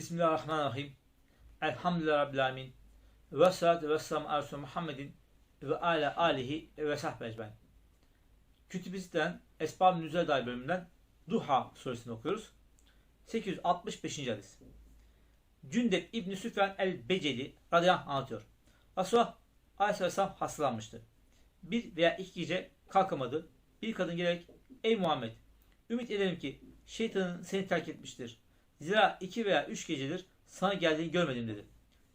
Bismillahirrahmanirrahim. Elhamdülillah Rabbil Alemin. Ve salatu ve selamu Resulü Muhammedin ve ala alihi ve sahbe ecmaîn. Kütübisten Esbab-ı Nüzul dair bölümünden Duha suresini okuyoruz. 865. hadis. Cündep İbni Süfyan el-Beceli radıyallahu anh anlatıyor. Resulullah aleyhisselam hastalanmıştı. Bir veya iki gece kalkamadı. Bir kadın gelerek Ey Muhammed ümit ederim ki şeytanın seni terk etmiştir. Zira iki veya üç gecedir sana geldiğini görmedim dedi.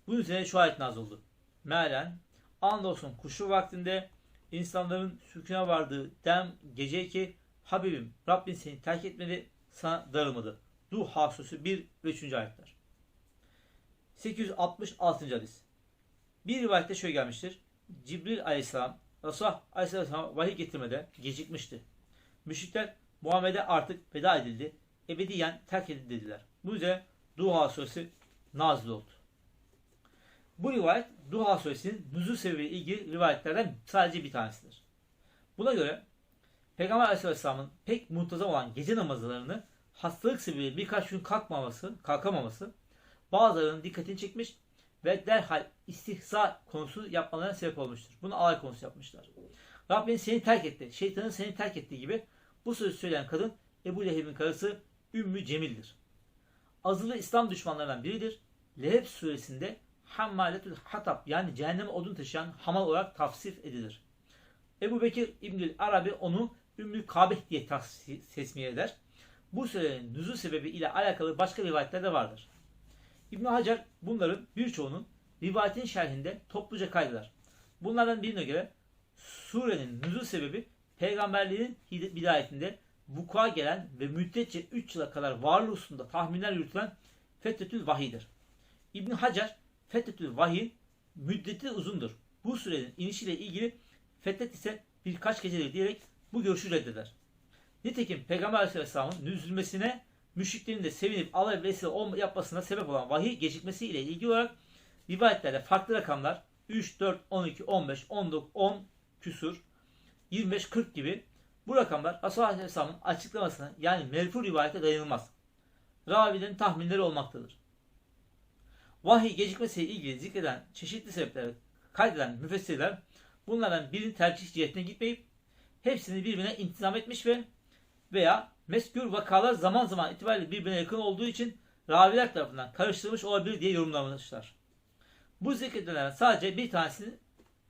Bunun üzerine şu ayet nazil oldu. Mealen andolsun kuşu vaktinde insanların sükuna vardığı dem gece ki Habibim Rabbin seni terk etmedi sana darılmadı. Duha suresi 1 ve 3. ayetler. 866. hadis. Bir rivayette şöyle gelmiştir. Cibril aleyhisselam Resulullah aleyhisselam vahiy getirmede gecikmişti. Müşrikler Muhammed'e artık veda edildi. Ebediyen terk edildi dediler. Bu üzere Duha suresi nazil oldu. Bu rivayet Duha suresinin nüzul sebebiyle ilgili rivayetlerden sadece bir tanesidir. Buna göre Peygamber Aleyhisselam'ın pek muntazam olan gece namazlarını hastalık sebebiyle birkaç gün kalkmaması, kalkamaması bazılarının dikkatini çekmiş ve derhal istihza konusu yapmalarına sebep olmuştur. Bunu alay konusu yapmışlar. Rabbin seni terk etti, şeytanın seni terk ettiği gibi bu sözü söyleyen kadın Ebu Leheb'in karısı Ümmü Cemil'dir. Azılı İslam düşmanlarından biridir. Leheb suresinde Hammaletül Hatab yani cehenneme odun taşıyan hamal olarak tafsir edilir. Ebu Bekir İbnül Arabi onu Ümmü Kabeh diye tesmiye eder. Bu surenin nüzul sebebi ile alakalı başka rivayetler de vardır. İbn Hacer bunların birçoğunun rivayetin şerhinde topluca kaydeder. Bunlardan birine göre surenin nüzul sebebi peygamberliğin bidayetinde vuku'a gelen ve müddetçe 3 yıla kadar varlığı tahminler yürütülen Fethetül Vahiy'dir. İbn Hacer Fethetül Vahiy müddeti uzundur. Bu sürenin inişiyle ilgili Fethet ise birkaç gecedir diyerek bu görüşü reddeder. Nitekim Peygamber Aleyhisselam'ın nüzülmesine müşriklerin de sevinip alay vesile yapmasına sebep olan vahiy gecikmesi ile ilgili olarak rivayetlerde farklı rakamlar 3, 4, 12, 15, 19, 10 küsur, 25, 40 gibi bu rakamlar Resulullah Aleyhisselam'ın açıklamasına yani merfu rivayete dayanılmaz. Ravilerin tahminleri olmaktadır. Vahiy gecikmesiyle ilgili zikreden çeşitli sebepleri kaydeden müfessirler bunlardan birinin tercih cihetine gitmeyip hepsini birbirine intizam etmiş ve veya meskür vakalar zaman zaman itibariyle birbirine yakın olduğu için raviler tarafından karıştırılmış olabilir diye yorumlamışlar. Bu zikredilen sadece bir tanesini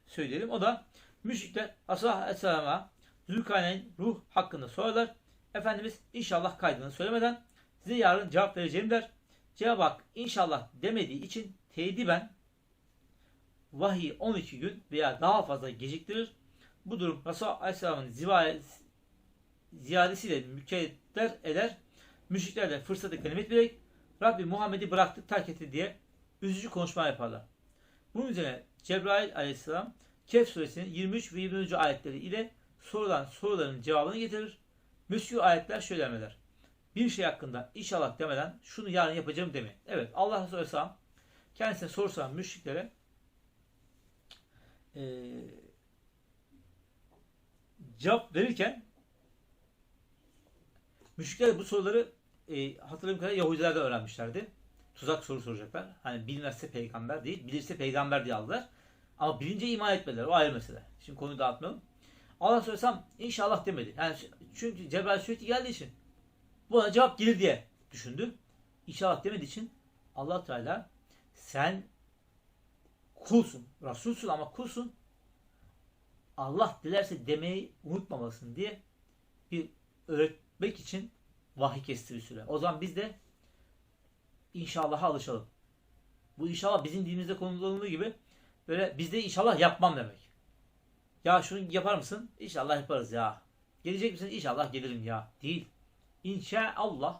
söyleyelim. O da müşrikler Resulullah Aleyhisselam'a Zülkarneyn ruh hakkında sorarlar. Efendimiz inşallah kaydını söylemeden size yarın cevap vereceğim der. Cevap hak inşallah demediği için teydiben vahiy 12 gün veya daha fazla geciktirir. Bu durum Resulullah Aleyhisselam'ın ziyadesiyle mükeder eder. Müşrikler de fırsatı kelimet vererek Rabbi Muhammed'i bıraktı, terk etti diye üzücü konuşma yaparlar. Bunun üzerine Cebrail Aleyhisselam Kehf suresinin 23 ve 20. ayetleri ile sorulan soruların cevabını getirir. Müskü ayetler şöyle demeler. Bir şey hakkında inşallah demeden şunu yarın yapacağım demeyin. Evet Allah Resulü Aleyhisselam kendisine soru soran müşriklere e, cevap verirken müşrikler bu soruları e, hatırladığım kadarıyla Yahudilerden öğrenmişlerdi. Tuzak soru soracaklar. Hani bilmezse peygamber değil, bilirse peygamber diye aldılar. Ama bilince iman etmediler. O ayrı mesele. Şimdi konuyu dağıtmayalım. Allah söylesem inşallah demedi. Yani çünkü Cebrail sürekli geldiği için buna cevap gelir diye düşündü. İnşallah demediği için Allah Teala sen kulsun, Rasulsun ama kulsun. Allah dilerse demeyi unutmamalısın diye bir öğretmek için vahiy kesti bir süre. O zaman biz de inşallah'a alışalım. Bu inşallah bizim dinimizde konulduğu gibi böyle bizde inşallah yapmam demek. Ya şunu yapar mısın? İnşallah yaparız ya. Gelecek misin? İnşallah gelirim ya. Değil. İnşallah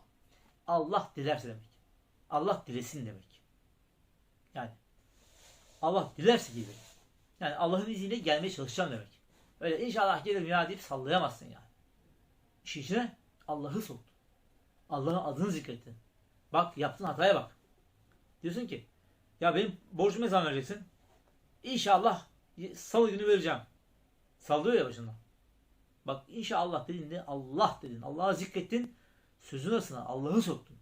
Allah dilerse demek. Allah dilesin demek. Yani Allah dilerse gelir. Yani Allah'ın izniyle gelmeye çalışacağım demek. Öyle inşallah gelirim ya deyip sallayamazsın yani. İşin içine Allah'ı soktun. Allah'ın adını zikrettin. Bak yaptığın hataya bak. Diyorsun ki ya benim borcumu ne zaman vereceksin? İnşallah salı günü vereceğim. Sallıyor ya başından. Bak inşallah dediğinde Allah dedin. Allah'ı zikrettin. Sözün arasına Allah'ı soktun.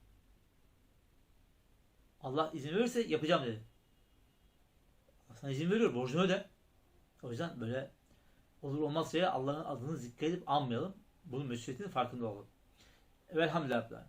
Allah izin verirse yapacağım dedi. Sana izin veriyor. Borcunu öde. O yüzden böyle olur olmaz şeye Allah'ın adını zikredip anmayalım. Bunun mesuliyetinin farkında olalım. Velhamdülillah.